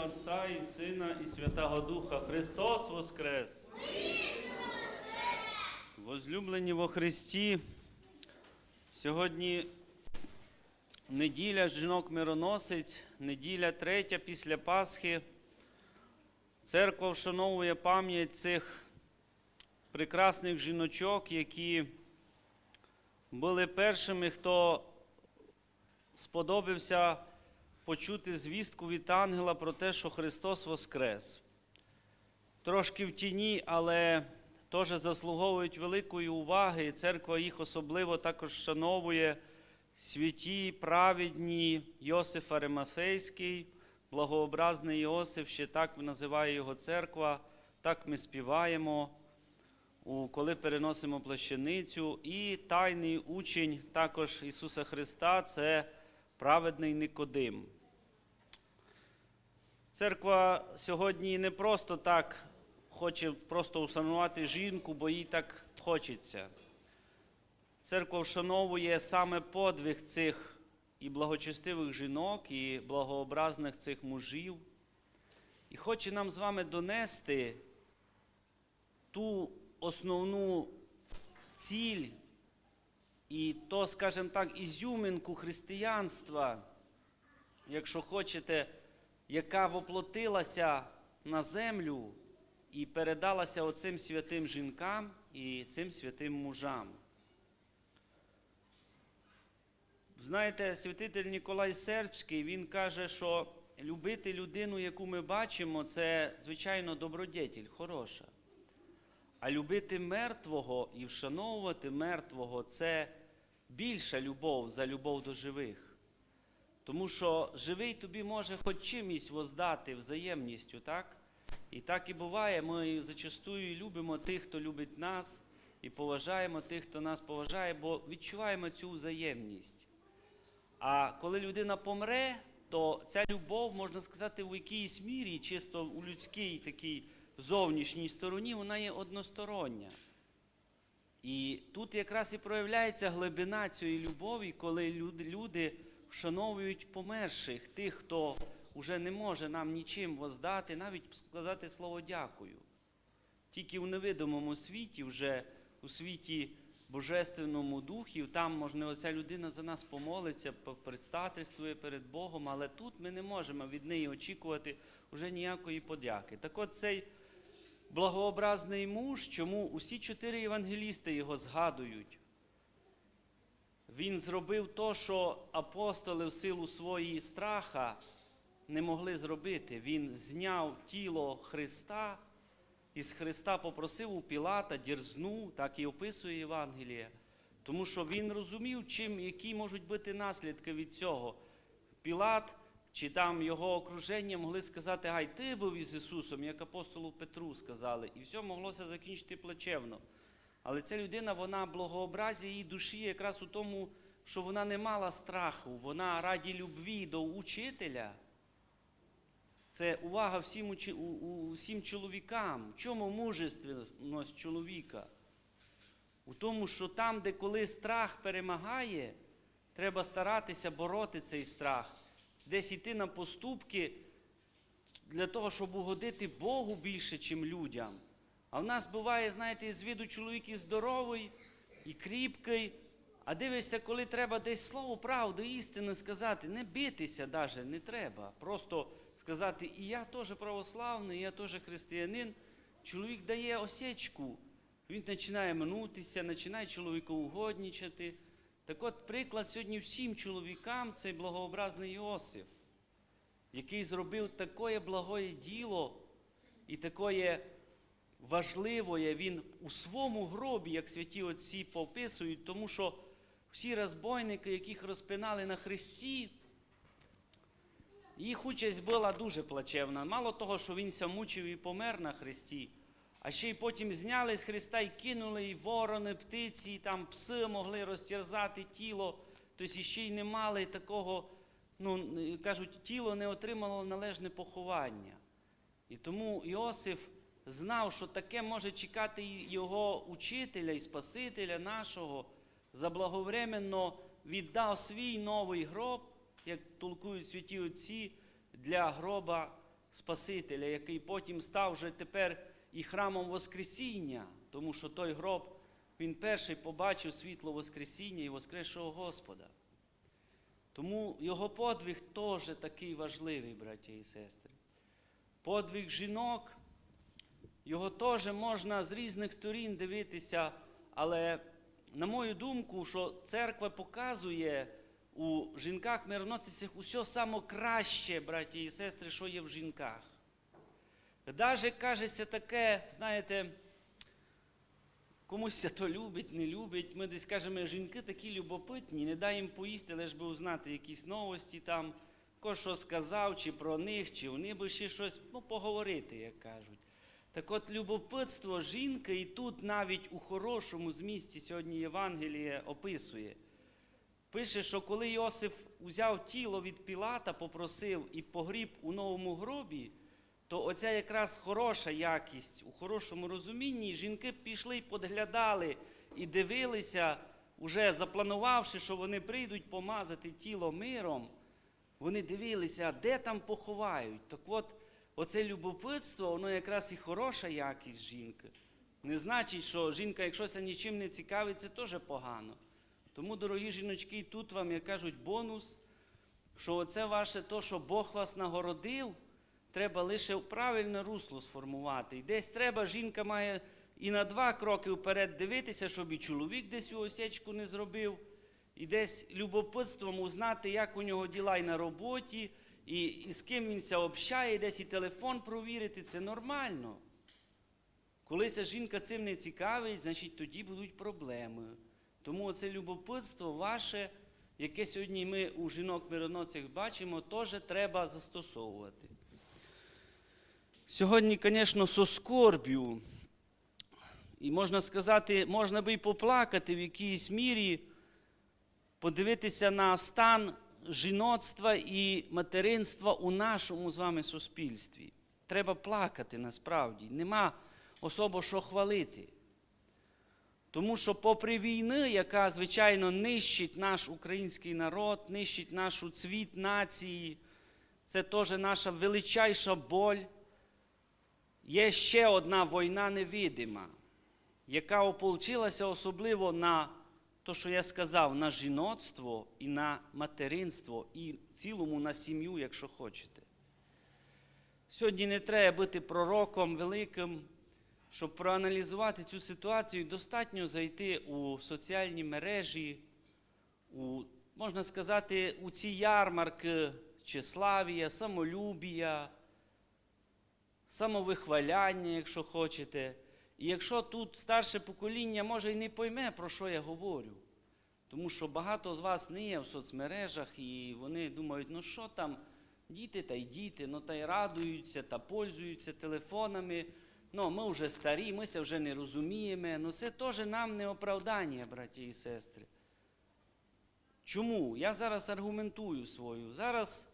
ім'я Отця і Сина, і Святого Духа. Христос Воскрес! Возлюблені во Христі, сьогодні неділя жінок мироносець, неділя третя після Пасхи. Церква вшановує пам'ять цих прекрасних жіночок, які були першими, хто сподобався почути звістку від ангела про те, що Христос Воскрес. Трошки в тіні, але теж заслуговують великої уваги, і церква їх особливо також шановує святі, праведні Йосиф Аримафейський, благообразний Йосиф, ще так називає його церква, так ми співаємо, коли переносимо плащаницю. І тайний учень також Ісуса Христа це праведний Никодим. Церква сьогодні не просто так хоче просто вшанувати жінку, бо їй так хочеться. Церква вшановує саме подвиг цих і благочестивих жінок, і благообразних цих мужів. І хоче нам з вами донести ту основну ціль і то, скажімо так, ізюминку християнства, якщо хочете, яка воплотилася на землю і передалася оцим святим жінкам і цим святим мужам. Знаєте, святитель Ніколай Сербський, він каже, що любити людину, яку ми бачимо, це, звичайно, добродетель, хороша. А любити мертвого і вшановувати мертвого це більша любов за любов до живих. Тому що живий тобі може хоч чимось воздати взаємністю, так? І так і буває, ми зачастую любимо тих, хто любить нас, і поважаємо тих, хто нас поважає, бо відчуваємо цю взаємність. А коли людина помре, то ця любов, можна сказати, в якійсь мірі, чисто у людській такій зовнішній стороні, вона є одностороння. І тут якраз і проявляється глибина цієї любові, коли люди, вшановують померших, тих, хто вже не може нам нічим воздати, навіть сказати слово дякую. Тільки в невидимому світі, вже у світі Божественному Духі, там, можливо, ця людина за нас помолиться, предстательствує перед Богом, але тут ми не можемо від неї очікувати вже ніякої подяки. Так от цей благообразний муж, чому усі чотири євангелісти його згадують. Він зробив то, що апостоли в силу своєї страха не могли зробити. Він зняв тіло Христа і з Христа попросив у Пілата, дірзнув, так і описує Євангеліє. Тому що він розумів, чим, які можуть бути наслідки від цього. Пілат чи там його окруження могли сказати, гай, ти був із Ісусом, як апостолу Петру сказали, і все моглося закінчити плачевно. Але ця людина, вона благообразі її душі якраз у тому, що вона не мала страху, вона раді любві до учителя. Це увага всім, усім чоловікам. В чому мужественність чоловіка? У тому, що там, де коли страх перемагає, треба старатися бороти цей страх, десь йти на поступки для того, щоб угодити Богу більше, чим людям. А в нас буває, знаєте, з виду чоловік і здоровий, і кріпкий, а дивишся, коли треба десь слово правду, істину сказати, не битися навіть не треба. Просто сказати, і я теж православний, і я теж християнин. Чоловік дає осечку. Він починає минутися, починає чоловіку угоднічати. Так от приклад сьогодні всім чоловікам цей благообразний Йосиф, який зробив таке благое діло і таке важливе, він у своєму гробі, як святі отці пописують, тому що всі розбойники, яких розпинали на хресті, їх участь була дуже плачевна. Мало того, що він ся мучив і помер на хресті, а ще й потім зняли з хреста і кинули і ворони, птиці, і там пси могли розтерзати тіло, тобто ще й не мали такого, ну, кажуть, тіло не отримало належне поховання. І тому Іосиф знав, що таке може чекати його учителя і Спасителя нашого, заблаговременно віддав свій новий гроб, як толкують святі отці, для гроба Спасителя, який потім став вже тепер і храмом Воскресіння, тому що той гроб, він перший побачив світло Воскресіння і Воскресшого Господа. Тому його подвиг теж такий важливий, браття і сестри. Подвиг жінок, його теж можна з різних сторін дивитися, але, на мою думку, що церква показує у жінках-мироносицях усе саме краще, браті і сестри, що є в жінках. Даже кажеться таке, знаєте, комусь то любить, не любить. Ми десь кажемо, жінки такі любопитні, не дай їм поїсти, лише би узнати якісь новості там, хто що сказав, чи про них, чи вони би ще щось ну, поговорити, як кажуть. Так от любопитство жінки і тут навіть у хорошому змісті сьогодні Євангеліє описує. Пише, що коли Йосиф узяв тіло від Пілата, попросив і погріб у новому гробі, то оця якраз хороша якість у хорошому розумінні. Жінки пішли і подглядали і дивилися, уже запланувавши, що вони прийдуть помазати тіло миром, вони дивилися, де там поховають. Так от, оце любопитство, воно якраз і хороша якість жінки. Не значить, що жінка, якщо нічим не цікавить, це теж погано. Тому, дорогі жіночки, тут вам, як кажуть, бонус, що оце ваше то, що Бог вас нагородив, треба лише правильне русло сформувати. І десь треба, жінка має і на два кроки вперед дивитися, щоб і чоловік десь у осечку не зробив, і десь любопитством узнати, як у нього діла і на роботі, і, і з ким він общає, десь і телефон провірити, це нормально. Коли ця жінка цим не цікавить, значить тоді будуть проблеми. Тому це любопитство ваше, яке сьогодні ми у жінок-мироносцях бачимо, теж треба застосовувати. Сьогодні, звісно, со скорбю, і можна сказати, можна би і поплакати в якійсь мірі, подивитися на стан жіноцтва і материнства у нашому з вами суспільстві. Треба плакати насправді. Нема особо що хвалити. Тому що, попри війни, яка, звичайно, нищить наш український народ, нищить нашу цвіт нації, це теж наша величайша боль. Є ще одна війна невидима, яка ополчилася особливо на те, що я сказав, на жіноцтво і на материнство, і цілому на сім'ю, якщо хочете. Сьогодні не треба бути пророком великим. Щоб проаналізувати цю ситуацію, достатньо зайти у соціальні мережі, у, можна сказати, у ці ярмарки тщеславія, самолюбія, самовихваляння, якщо хочете. І якщо тут старше покоління може і не пойме, про що я говорю. Тому що багато з вас не є в соцмережах, і вони думають, ну що там, діти та й діти, ну та й радуються та пользуються телефонами. Ну, ми вже старі, ми це вже не розуміємо. Ну це теж нам не оправдання, браті і сестри. Чому? Я зараз аргументую свою. Зараз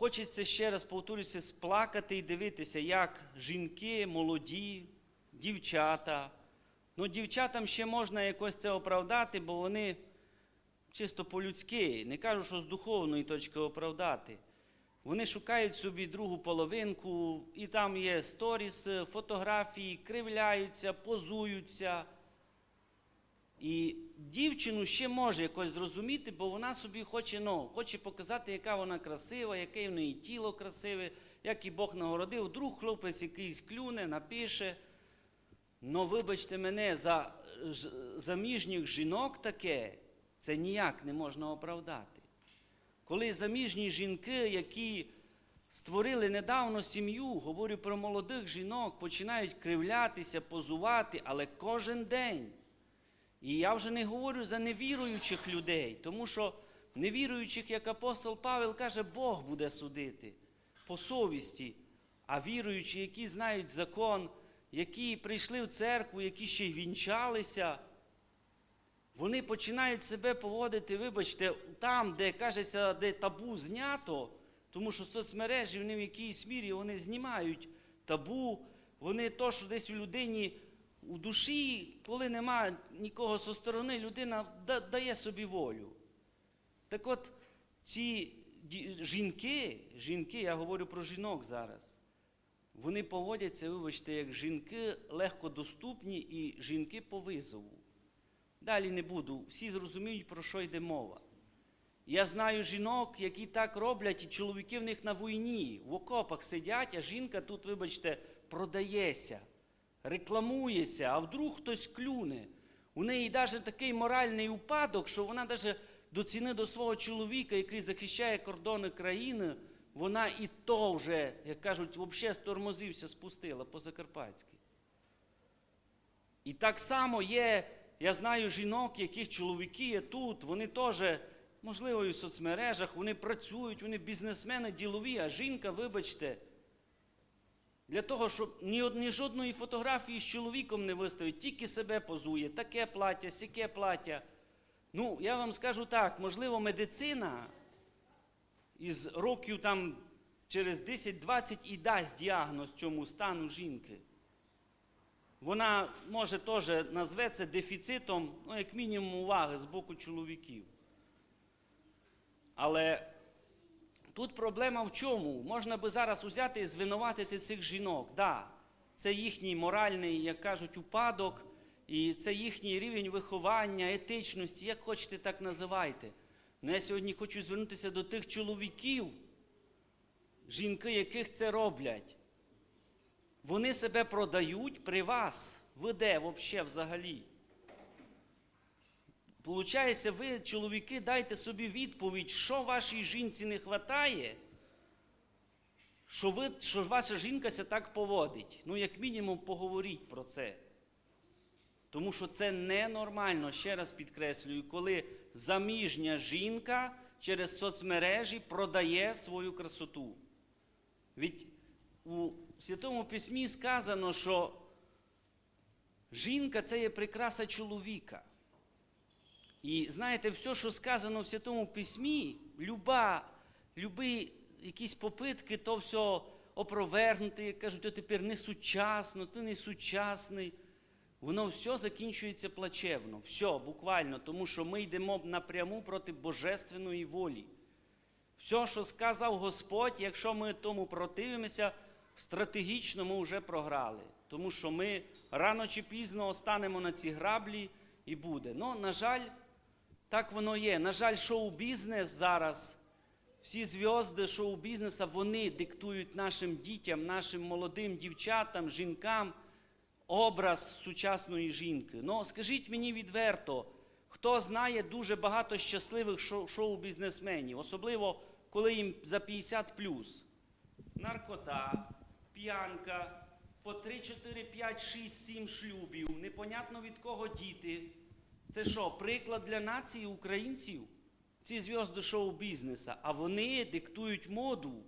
хочеться ще раз повторюся, сплакати і дивитися, як жінки, молоді, дівчата. Ну, дівчатам ще можна якось це оправдати, бо вони чисто по-людськи, не кажу, що з духовної точки оправдати. Вони шукають собі другу половинку, і там є сторіс, фотографії, кривляються, позуються. І дівчину ще може якось зрозуміти, бо вона собі хоче ну, хоче показати, яка вона красива, яке в неї тіло красиве, як і Бог нагородив. Вдруг хлопець якийсь клюне, напише. Ну, вибачте мене, за заміжніх жінок таке, це ніяк не можна оправдати. Коли заміжні жінки, які створили недавно сім'ю, говорю про молодих жінок, починають кривлятися, позувати, але кожен день. І я вже не говорю за невіруючих людей, тому що невіруючих, як апостол Павел каже, Бог буде судити по совісті, а віруючі, які знають закон, які прийшли в церкву, які ще й вінчалися. Вони починають себе поводити, вибачте, там, де кажеться, де табу знято, тому що соцмережі вони в якійсь мірі вони знімають табу, вони то, що десь у людині у душі, коли нема нікого зі сторони, людина дає собі волю. Так от ці жінки, жінки, я говорю про жінок зараз, вони поводяться, вибачте, як жінки легкодоступні і жінки по визову. Далі не буду. Всі зрозуміють, про що йде мова. Я знаю жінок, які так роблять, і чоловіки в них на війні, в окопах сидять, а жінка тут, вибачте, продається, рекламується, а вдруг хтось клюне. У неї навіть такий моральний упадок, що вона навіть до ціни до свого чоловіка, який захищає кордони країни, вона і то вже, як кажуть, взагалі стормозився, спустила по-закарпатськи. І так само є, я знаю жінок, яких чоловіки є тут, вони теж, можливо, і в соцмережах, вони працюють, вони бізнесмени ділові, а жінка, вибачте, для того, щоб ні, од- ні жодної фотографії з чоловіком не виставить, тільки себе позує, таке плаття, сяке плаття. Ну, я вам скажу так, можливо, медицина із років там через 10-20 і дасть діагноз цьому стану жінки. Вона може теж назве це дефіцитом, ну, як мінімум, уваги з боку чоловіків. Але тут проблема в чому? Можна би зараз узяти і звинуватити цих жінок. Да, це їхній моральний, як кажуть, упадок, і це їхній рівень виховання, етичності, як хочете, так називайте. Но я сьогодні хочу звернутися до тих чоловіків, жінки, яких це роблять. Вони себе продають при вас. Ви де взагалі? Получається, ви, чоловіки, дайте собі відповідь, що вашій жінці не вистачає, що, ви, що ваша жінка ся так поводить. Ну, як мінімум, поговоріть про це. Тому що це ненормально, ще раз підкреслюю, коли заміжня жінка через соцмережі продає свою красоту. Від у Святому Письмі сказано, що жінка це є прикраса чоловіка. І знаєте, все, що сказано в Святому Письмі, люба, любі якісь попитки, то все опровергнути, як кажуть, то тепер не сучасно, ти не сучасний. Воно все закінчується плачевно. Все, буквально, тому що ми йдемо напряму проти божественної волі. Все, що сказав Господь, якщо ми тому противимося, стратегічно ми вже програли. Тому що ми рано чи пізно останемо на ці граблі і буде. Ну, на жаль, так воно є. На жаль, шоу-бізнес зараз, всі зв'язки шоу-бізнесу, вони диктують нашим дітям, нашим молодим дівчатам, жінкам образ сучасної жінки. Ну, скажіть мені відверто, хто знає дуже багато щасливих шоу- шоу-бізнесменів, особливо коли їм за 50 плюс. Наркота, п'янка, по 3, 4, 5, 6, 7 шлюбів, непонятно від кого діти. Це що, приклад для нації українців? Ці зв'язки шоу-бізнеса, а вони диктують моду.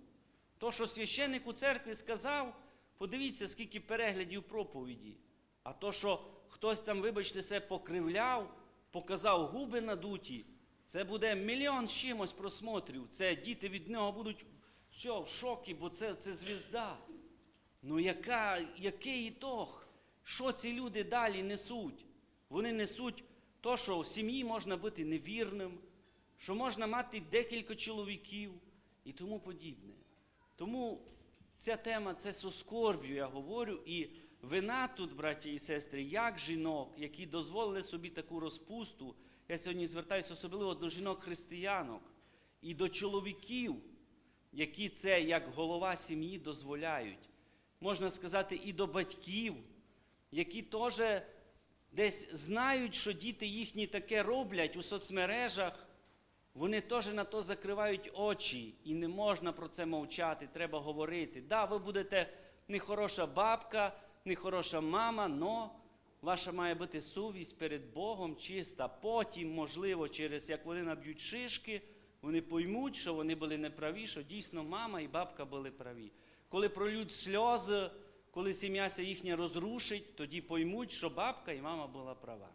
То, що священник у церкві сказав, подивіться, скільки переглядів проповіді. А то, що хтось там, вибачте, себе покривляв, показав губи надуті, це буде мільйон з чимось просмотрів. Це діти від нього будуть все, в шокі, бо це, це звізда. Ну яка, який ітог? Що ці люди далі несуть? Вони несуть то, що в сім'ї можна бути невірним, що можна мати декілька чоловіків і тому подібне. Тому ця тема це соскорбію, я говорю, і вина тут, браті і сестри, як жінок, які дозволили собі таку розпусту. Я сьогодні звертаюся особливо до жінок-християнок і до чоловіків, які це як голова сім'ї дозволяють. Можна сказати, і до батьків, які теж десь знають, що діти їхні таке роблять у соцмережах, вони теж на то закривають очі, і не можна про це мовчати, треба говорити. Да, ви будете не хороша бабка, не хороша мама, но ваша має бути совість перед Богом чиста. Потім, можливо, через як вони наб'ють шишки, вони поймуть, що вони були неправі, що дійсно мама і бабка були праві. Коли пролють сльози, коли сім'яся їхня розрушить, тоді поймуть, що бабка і мама була права.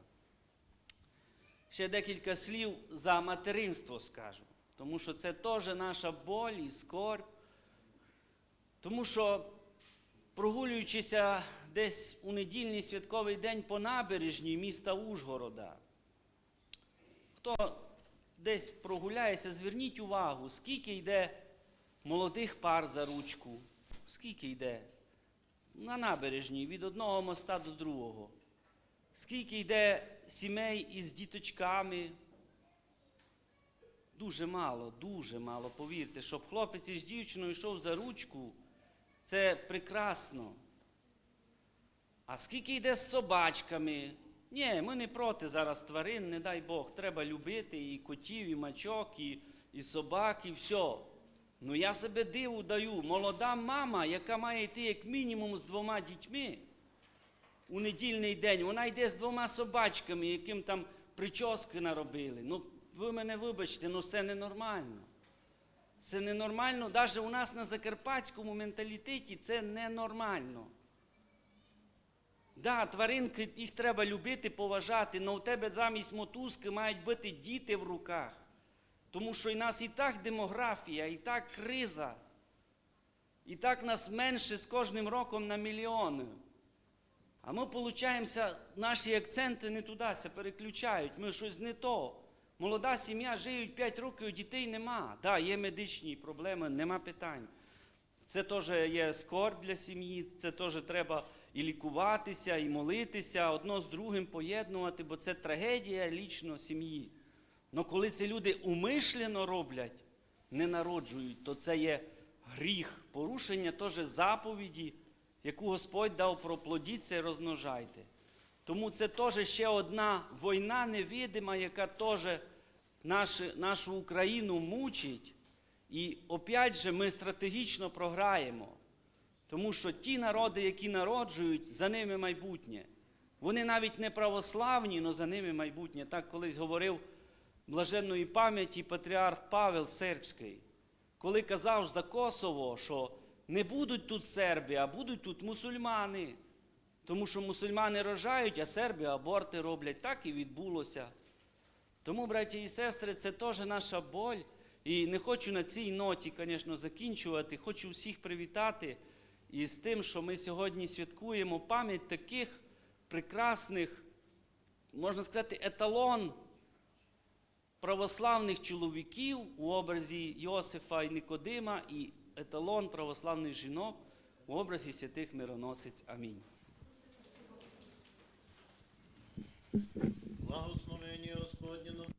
Ще декілька слів за материнство скажу, тому що це теж наша боль і скорбь. Тому що, прогулюючися десь у недільний святковий день по набережній міста Ужгорода, хто десь прогуляєшся, зверніть увагу, скільки йде молодих пар за ручку, скільки йде на набережній від одного моста до другого. Скільки йде сімей із діточками? Дуже мало, дуже мало, повірте, щоб хлопець із дівчиною йшов за ручку, це прекрасно. А скільки йде з собачками? Ні, ми не проти зараз тварин, не дай Бог. Треба любити і котів, і мачок, і, і собак, і все. Ну я себе диву даю. Молода мама, яка має йти як мінімум з двома дітьми у недільний день, вона йде з двома собачками, яким там прически наробили. Ну, ви мене вибачте, ну це ненормально. Це ненормально. Навіть у нас на закарпатському менталітеті це ненормально. Да, тваринки їх треба любити, поважати, але у тебе замість мотузки мають бути діти в руках. Тому що і нас і так демографія, і так криза. І так нас менше з кожним роком на мільйони. А ми, получаємося, наші акценти не туди се переключають. Ми щось не то. Молода сім'я живуть 5 років, дітей нема. Так, да, є медичні проблеми, нема питань. Це теж є скорб для сім'ї, це теж треба і лікуватися, і молитися, одно з другим поєднувати, бо це трагедія лічно сім'ї. Але коли це люди умишлено роблять, не народжують, то це є гріх, порушення теж заповіді, яку Господь дав про плодіться і розмножайте. Тому це теж ще одна війна невидима, яка теж нашу, нашу Україну мучить. І опять же ми стратегічно програємо. Тому що ті народи, які народжують, за ними майбутнє. Вони навіть не православні, але за ними майбутнє. Так колись говорив блаженної пам'яті патріарх Павел Сербський, коли казав за Косово, що не будуть тут серби, а будуть тут мусульмани. Тому що мусульмани рожають, а серби аборти роблять. Так і відбулося. Тому, браті і сестри, це теж наша боль. І не хочу на цій ноті, звісно, закінчувати. Хочу всіх привітати із тим, що ми сьогодні святкуємо пам'ять таких прекрасних, можна сказати, еталон православних чоловіків у образі Йосифа і Никодима і еталон православних жінок у образі святих мироносиць. Амінь. Благословення Господнє.